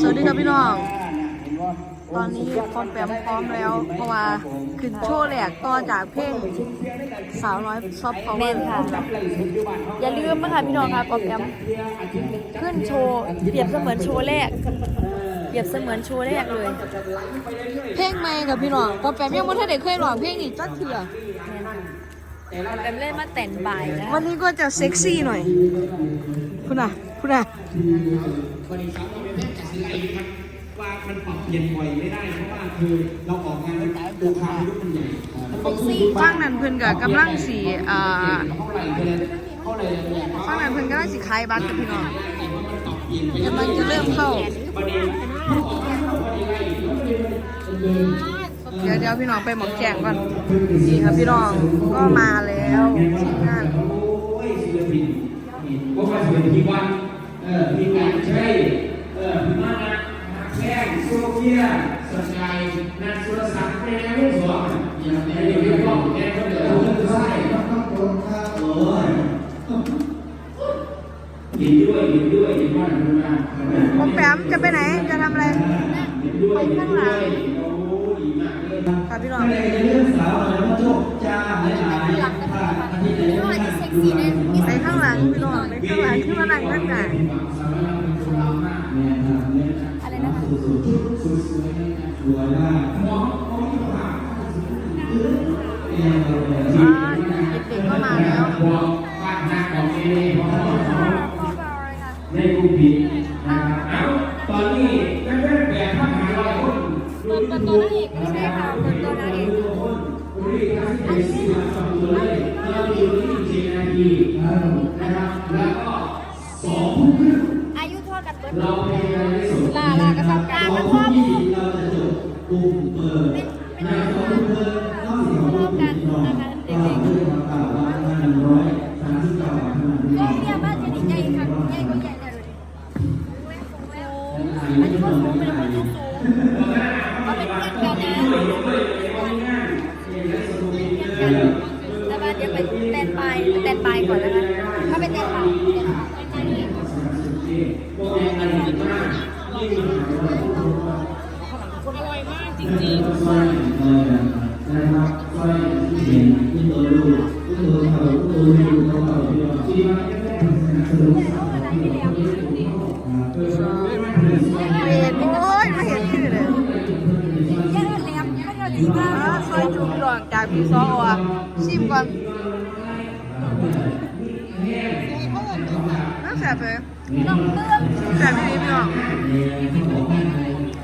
สวัสดีครับพี่น้อง ตอนนี้พร้อมแปมพร้อมแล้ว เพราะว่าขึ้นโชว์แหลกต่อจากเพลงสาวน้อยซอฟต์พาวเวแม่อนร์ค่ะ อย่าลืมนะคะพี่น้องค่ะปอมแปมขึ้นโชว์เปรียบเสมือนโชว์แรกเปรียบเสมือนโชว์แรกเลย เพลงใหม่กับพี่น้องพร้อมแปมยังไม่ทันได้เคยร้องเพลงนี้จักเถื่อปอมแปมเล่นมาแต่งบ่ายนะวันนี้ก็จะเซ็กซี่หน่อย คุณน่ะ คุณ น่ะว่ามันปรับเปลี่ยนบ่อยไม่ได้เพราะว่าคือเราออกงานแล้วดูความยุคมันใหญ่ฟังนั้นเพิ่นกับกำลังสีอ่าเท่าไร่ไปเลยเท่าไรฟังนั้นเพิ่นกำลังสีคลายบัตรกับพี่น้องกำลังจะเริ่มเข้า เดี๋ยวเดี๋ยวพี่น้องไปหมอกแจงก่อนนี่ครับพี่น้องก็มาแล้วทีมงาน อ้ยศิลปินก็มาศิลปินวันเออมีการใช้เออพิมานะแข้งโซเฟียสกายนันสุรศักดิ์เป็นลูกสองอย่างนี้เรียกว่าแกก็เดือดใช่ต้องตรงข้ามโอ้ยยินด้วยยินด้วยยินว่าหนูนะพวกแปมจะไปไหนจะทำอะไรยินด้วยยินด้วยโอ้ยมากเลย ครับพี่น้องเรื่องสาวอะไรมาโชคจ้าหลายๆค่ะอาทิตย์ไหนดูแลไปข้างหลังพี่น้องไปข้างหลังขึ้นมานั่งนั่งหน่ะอะไรนะคะสวยมากอ่าเด็กๆก็มาแล้วบ้านนาของเอเล่พอในกลุ่มปิดนะครับตอนนี้แม่แม่แบบทหารลอยคน เปิดตัวนางเอกไม่ใช่ค่ะเปิดตัวนางเอกอันนี้สองตัวเลยเราอยู่ที่จีนาีนะครับแล้วก็สองทุ่มครึ่งอายุเท่ากันเบิร์ดเราพยายามได้สุดลาลากระทำการมันพร้อมที่เราจะจบกลุ่มเปิดในสองทุ่มครึ่งเข้าสี่พร้อมกันนะคะเด็กๆ ก็เรียกว่าจะดีใจค่ะใหญ่ก็ใหญ่เลยอันนี้ก็สูงเป็นคนที่สูงก็เป็นเพื่อนกันนะแต่ว่าเดี๋ยวไปแตนบายแตนบายก่อนนะคะ ถ้าไปแตนบาย เห็นโอ้ยไม่เห็นชื่อเลย แย่แหลมไม่เราดีมาก อ่าซอยจูพี่น้องจากพี่ซออะชิมก่อนน่าแสบเลยน้องเตื้องแสบพี่พี่น้อง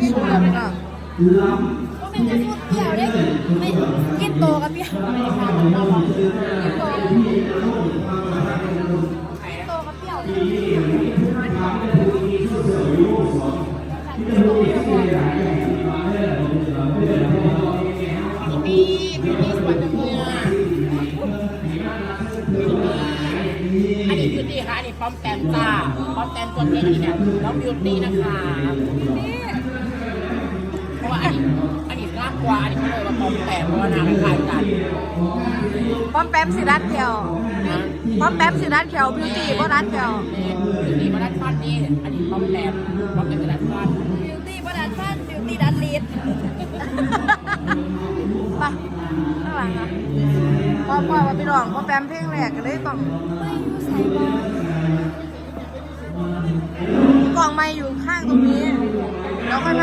พี่น้องก็เป็นจะพูดเปรี้ยวได้ไม่กินโตกับเปรี้ยวกินโตกับเปรี้ยวอันนี้คือนี่ค่ะ อันนี้ป้อมแตมจ้าป้อมแตมตัวเล็กอันนี้เนี่ยน้องบิวตี้นะคะเพราะว่า อันนี้อันนี้น่ากลัวอันนี้เขาเลยว่าปอมแตมเพราะว่าหนาคล้ายๆกันป้อมแป๊มสิรัดแถวป้อมแป๊มสิรัดแถวบิวตี้บ่รัดแถวนี่บิวตี้มาด้านฟันนี่อันนี้ปอมแตมปอมแตมจะด้านฟันบิวตี้ประดานฟันบิวตี้ดันลีดไปข้างหลังอะพ่อพ่อว่าพี่น้องพ่อแป๊มเพลงแรกก็เลยต้องไม่รู้ใส่บอลกล่องไม้อยู่ข้างตรงนี้ แล้วก็เ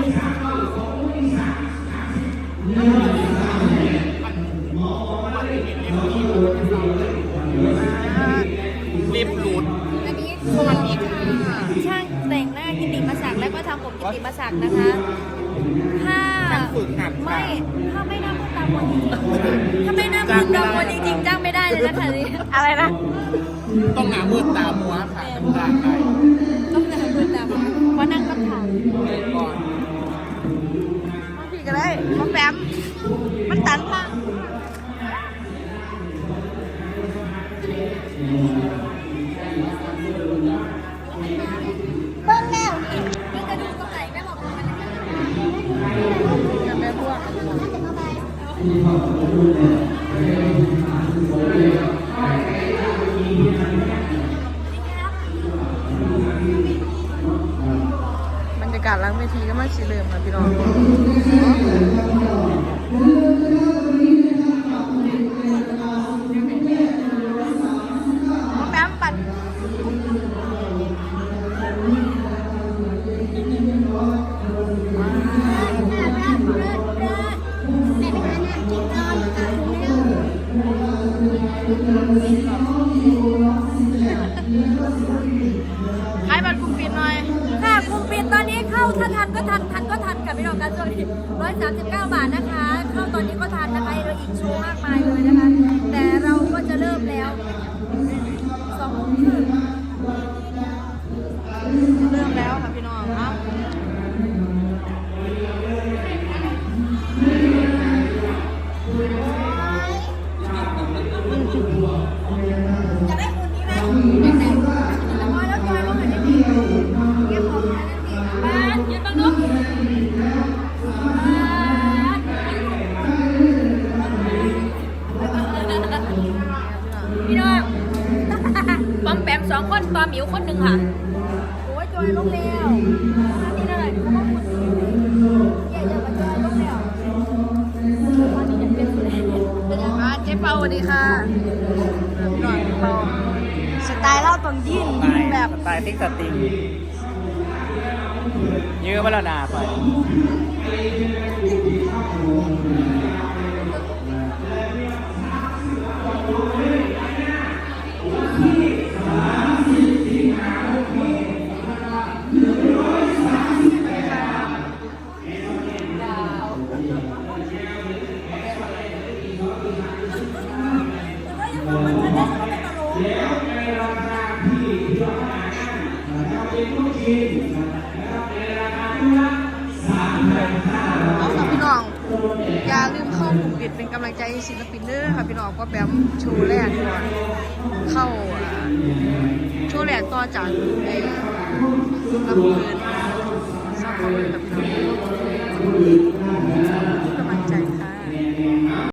ำผมกิติมาศักดิ์นะคะถ้าช่างฝึกหัดค่ะไม่ถ้าไม่น่ามืดตาบอดจริงๆถ้าไม่น่ามืดตาบอดจริงๆจ้างไม่ได้เลยนะคะนี่อะไรนะต้องหนามืดตามัวค่ะน้ำตาไหลต้องหน้ามืดตาบอดเพราะนั่งก็ถ่ายก่อนพี่ก็ได้มาแปม บรรยากาศหล้างเวทีก็มาสิเริ่มแล้วพี่น้อง 39 บาทนะคะข้าวตอนนี้ก็ทานนะคะเราอีกโชว์มากมายเลยนะคะ แต่เราก็จะเริ่มแล้วสองทุ่ครึ่ง มสองคนปอมหมิวคนหนึ่งค่ะ โอ้ยจอยลงแล้วนี่เลยเขาบอกคุณแย่เยอะกว่าจอยลงแล้วตอนนี้ยังเป็นอยู่เลยเป็นยังไงอ่าเจ๊เปาสวัสดีค่ะพี่น้องเจ๊เปาสไตล์เล่าตรงยินแบบตายติ๊กสติงยื้อมาแล้วนาไป ใจศิลปินเด้อค่ะพี่น้องก็แบมโชว์แรกเข้าโชว์แรกต่อจากในลำเพลินสร้างความเป็นตำน